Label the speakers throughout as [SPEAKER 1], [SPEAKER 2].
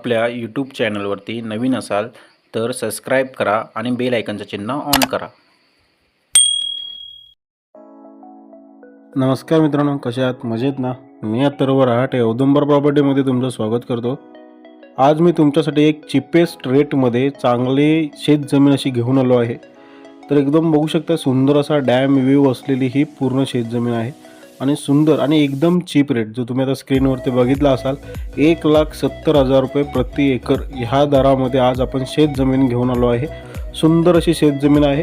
[SPEAKER 1] आपल्या यूट्यूब चॅनलवरती नवीन असाल तर सबस्क्राईब करा आणि बेल आयकनचं चिन्ह ऑन करा.
[SPEAKER 2] नमस्कार मित्रांनो कशा आहात? मजेत ना? मी अत्तरवर रहाटे औदुंबर प्रॉपर्टीमध्ये तुमचं स्वागत करतो. आज मी तुमच्यासाठी एक चिपेस्ट रेटमध्ये चांगली शेत जमीन अशी घेऊन आलो आहे. तर एकदम बघू शकता सुंदर असा डॅम व्ह्यू असलेली ही पूर्ण शेतजमीन आहे. आणि सुंदर आणि एकदम चीप रेट जो तुम्ही आता स्क्रीनवरती बघितला असाल एक लाख सत्तर हजार रुपये प्रति एकर ह्या दरामध्ये आज आपण शेत जमीन घेऊन आलो आहे. सुंदर अशी शेतजमीन आहे.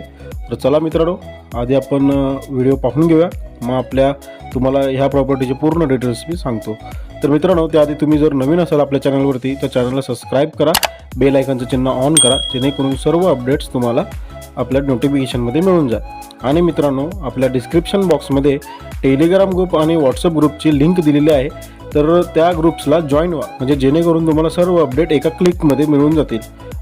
[SPEAKER 2] तर चला मित्रांनो आधी आपण व्हिडिओ पाहून घेऊया. मग आपल्या तुम्हाला ह्या प्रॉपर्टीचे पूर्ण डिटेल्स मी सांगतो. तर मित्रांनो त्याआधी तुम्ही जर नवीन असाल आपल्या चॅनलवरती तर चॅनलला सबस्क्राईब करा. बेल आयकनचं चिन्ह ऑन करा. जेणेकरून सर्व अपडेट्स तुम्हाला आपल्या नोटिफिकेशनमध्ये मिळून जा आणि मित्रांनो आपल्या डिस्क्रिप्शन बॉक्समध्ये टेलिग्राम ग्रुप आणि व्हॉट्सअप ग्रुपची लिंक दिलेली आहे. तर त्या ग्रुप्सला जॉईन व्हा. म्हणजे जेणेकरून तुम्हाला सर्व अपडेट एका क्लिकमध्ये मिळून जातील.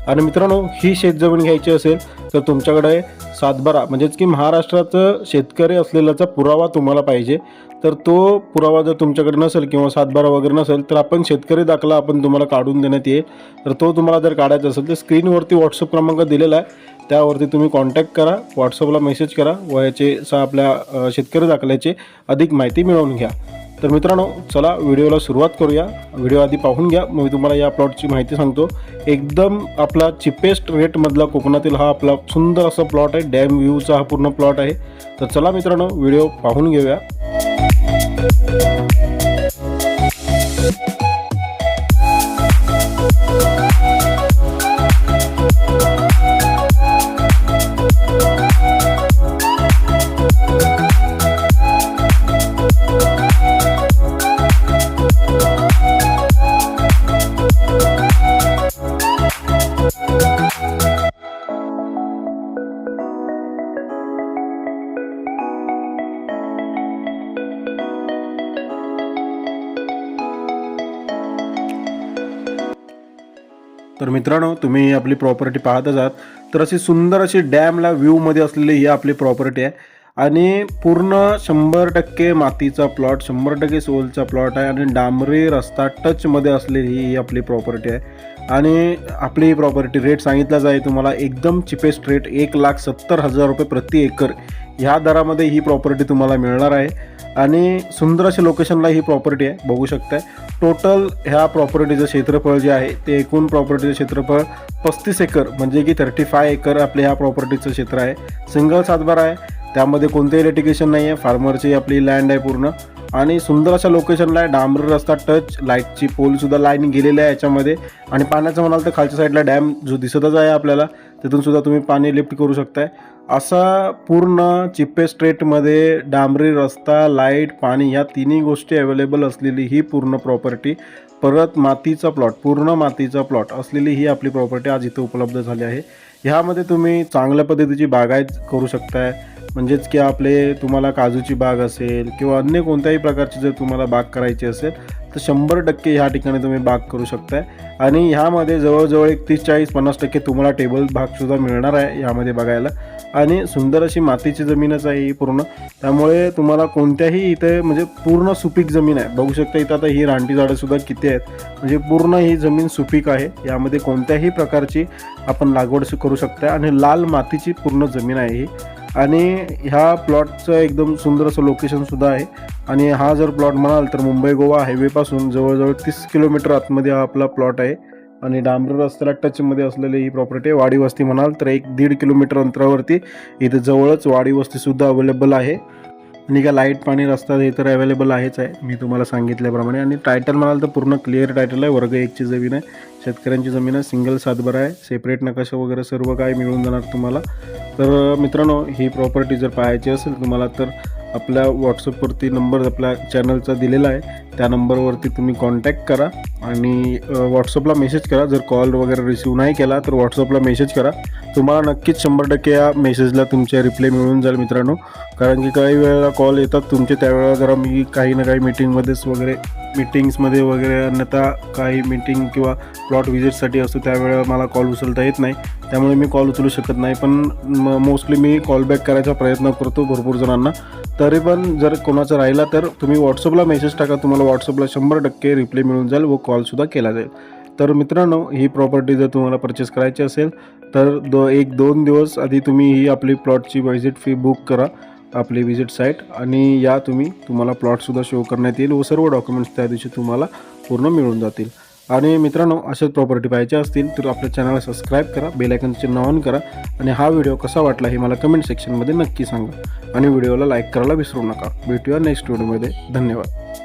[SPEAKER 2] आणि मित्रांनो ही शेतजमीन घ्यायची असेल तर तुमच्याकडे सातबारा म्हणजेच की महाराष्ट्राचं शेतकरी असलेल्याचा पुरावा तुम्हाला पाहिजे. तर तो पुरावा जर तुमच्याकडे नसेल किंवा सातबारा वगैरे नसेल तर आपण शेतकरी दाखला आपण तुम्हाला काढून देण्यात येईल. तर तो तुम्हाला जर काढायचा असेल तर स्क्रीनवरती व्हॉट्सअप क्रमांक दिलेला आहे. त्यावरती तुम्ही कॉन्टॅक्ट करा व्हॉट्सअपला मेसेज करा व याचे सा आपल्या शेतकरी दाखल्याची अधिक माहिती मिळवून घ्या. तर मित्रांनो चला व्हिडिओला सुरुवात करूया. व्हिडिओ आधी पाहून घ्या. मग मी तुम्हाला या प्लॉटची माहिती सांगतो. एकदम आपला चिपेस्ट रेटमधला कोकणातील हा आपला सुंदर असा प्लॉट आहे. डॅम व्ह्यूचा हा पूर्ण प्लॉट आहे. तर चला मित्रांनो व्हिडिओ पाहून घेऊया. तर मित्रांनो तुम्ही आपली प्रॉपर्टी पाहतच आहात. तर अशी सुंदर अशी डॅमला व्ह्यूमध्ये असलेली ही आपली प्रॉपर्टी आहे. आणि पूर्ण शंभर टक्के मातीचा प्लॉट शंभर टक्के सोलचा प्लॉट आहे. आणि डांबरी रस्ता टचमध्ये असलेली ही आपली प्रॉपर्टी आहे. आणि आपली प्रॉपर्टी रेट सांगितलाच आहे तुम्हाला एकदम चिपेस्ट रेट एक लाख सत्तर हजार रुपये प्रति एकर. ह्या दरामध्ये ही प्रॉपर्टी तुम्हाला मिळणार आहे. आणि सुंदर अशा लोकेशनला ही प्रॉपर्टी आहे बघू शकताय. टोटल ह्या प्रॉपर्टीचं क्षेत्रफळ जे आहे ते एकूण प्रॉपर्टीचं क्षेत्रफळ पस्तीस एकर म्हणजे की थर्टी फाय एकर आपले ह्या प्रॉपर्टीचं क्षेत्र आहे. सिंगल सातबार आहे. त्यामध्ये कोणतेही लिटिगेशन नाही आहे फार्मरची आपली लँड आहे पूर्ण. आणि सुंदर अशा लोकेशनला आहे. डांबर रस्ता टच लाईटची पोलसुद्धा लाईन गेलेली आहे याच्यामध्ये. आणि पाण्याचं म्हणाल तर खालच्या साईडला डॅम जो दिसतच आहे आपल्याला तिथून सुद्धा तुम्ही पाणी लिफ्ट करू शकताय. असा पूर्ण चिप्पे स्ट्रेटमध्ये डांबरी रस्ता लाइट पाणी ह्या तिन्ही गोष्टी अवेलेबल असलेली ही पूर्ण प्रॉपर्टी परत मातीचा प्लॉट पूर्ण मातीचा प्लॉट असलेली ही आपली प्रॉपर्टी आज इथं उपलब्ध झाली आहे. ह्यामध्ये तुम्ही चांगल्या पद्धतीची बागायत करू शकताय. म्हणजेच की आपले तुम्हाला काजूची बाग असेल किंवा अन्य कोणत्याही प्रकारची जर तुम्हाला बाग करायची असेल तर शंभर टक्के ह्या ठिकाणी तुम्ही बाग करू शकताय. आणि ह्यामध्ये जवळजवळ एक तीस चाळीस पन्नास टक्के तुम्हाला टेबल भागसुद्धा मिळणार आहे ह्यामध्ये बघायला. आणि सुंदर अशी मातीची जमीनच आहे ही पूर्ण. त्यामुळे तुम्हाला कोणत्याही इथे म्हणजे पूर्ण सुपीक जमीन आहे. बघू शकता इथं आता ही रानटी झाडंसुद्धा किती आहेत. म्हणजे पूर्ण ही जमीन सुपीक आहे. यामध्ये कोणत्याही प्रकारची आपण लागवड करू शकता आणि लाल मातीची पूर्ण जमीन आहे ही. आणि ह्या प्लॉटचं एकदम सुंदर असं लोकेशनसुद्धा आहे. आणि हा जर प्लॉट म्हणाल तर मुंबई गोवा हायवेपासून जवळजवळ तीस किलोमीटर आतमध्ये हा आपला प्लॉट आहे. आणि डांबर रस्त्याला टचमध्ये असलेली ही प्रॉपर्टी आहे. वाडी वस्ती म्हणाल तर एक दीड किलोमीटर अंतरावरती. इथे जवळच वाडी वस्तीसुद्धा अवेलेबल आहे. आणि का लाइट पाणी रस्ता हे तर अवेलेबल आहेच आहे. मी तुम्हाला सांगितल्याप्रमाणे. आणि टायटल म्हणाल तर पूर्ण क्लिअर टायटल आहे. वर्ग एकची जमीन आहे. शेतकऱ्यांची जमीन आहे. सिंगल सातबारा आहे. सेपरेट नकाशा वगैरे सर्व काही मिळून जाणार तुम्हाला. तर मित्रांनो ही प्रॉपर्टी जर पाहायची असेल तुम्हाला तर आपल्या व्हॉट्सअपवरती नंबर आपल्या चॅनलचा दिलेला आहे. त्या नंबरवरती तुम्ही कॉन्टॅक्ट करा आणि व्हॉट्सअपला मेसेज करा. जर कॉल वगैरे रिसीव नाही केला तर व्हॉट्सअपला मेसेज करा. तुम्हाला नक्कीच शंभर टक्के या मेसेजला तुमच्या रिप्लाय मिळून जाईल मित्रांनो. कारण की काही वेळेला कॉल येतात तुमचे त्यावेळेला जरा मी काही ना काही मीटिंगमध्येच वगैरे मीटिंग्समध्ये वगैरे अन्यथा काही मीटिंग किंवा प्लॉट व्हिजिटसाठी असतो त्यावेळेला मला कॉल उचलता येत नाही. त्यामुळे मी कॉल उचलू शकत नाही. पण मोस्टली मी कॉल बॅक करायचा प्रयत्न करतो भरपूर जणांना. तरी पण जर कोणाचा राहिला तर तुम्ही व्हॉट्सअपला मेसेज टाका. तुम्हाला व्हॉट्सअपला शंभर टक्के रिप्लाय मिळून जाईल व कॉलसुद्धा केला जाईल. तर मित्रांनो ही प्रॉपर्टी जर तुम्हाला परचेस करायची असेल तर दो एक दोन दिवस आधी तुम्ही ही आपली प्लॉटची व्हिजिट फी बुक करा आपली विजिट साईट आणि या तुम्ही तुम्हाला प्लॉटसुद्धा शो करण्यात येईल व सर्व डॉक्युमेंट्स त्या दिवशी तुम्हाला पूर्ण मिळून जातील. आणि मित्रांनो अशाच प्रॉपर्टी पाहिजे असतील तर आपल्या चॅनलला सबस्क्राईब करा बेल आयकनचं चिन्ह ऑन करा आणि हा व्हिडिओ कसा वाटला हे मला कमेंट सेक्शनमध्ये नक्की सांगा. आणि व्हिडिओला लाईक करायला विसरू नका. भेटूया नेक्स्ट व्हिडिओमध्ये धन्यवाद.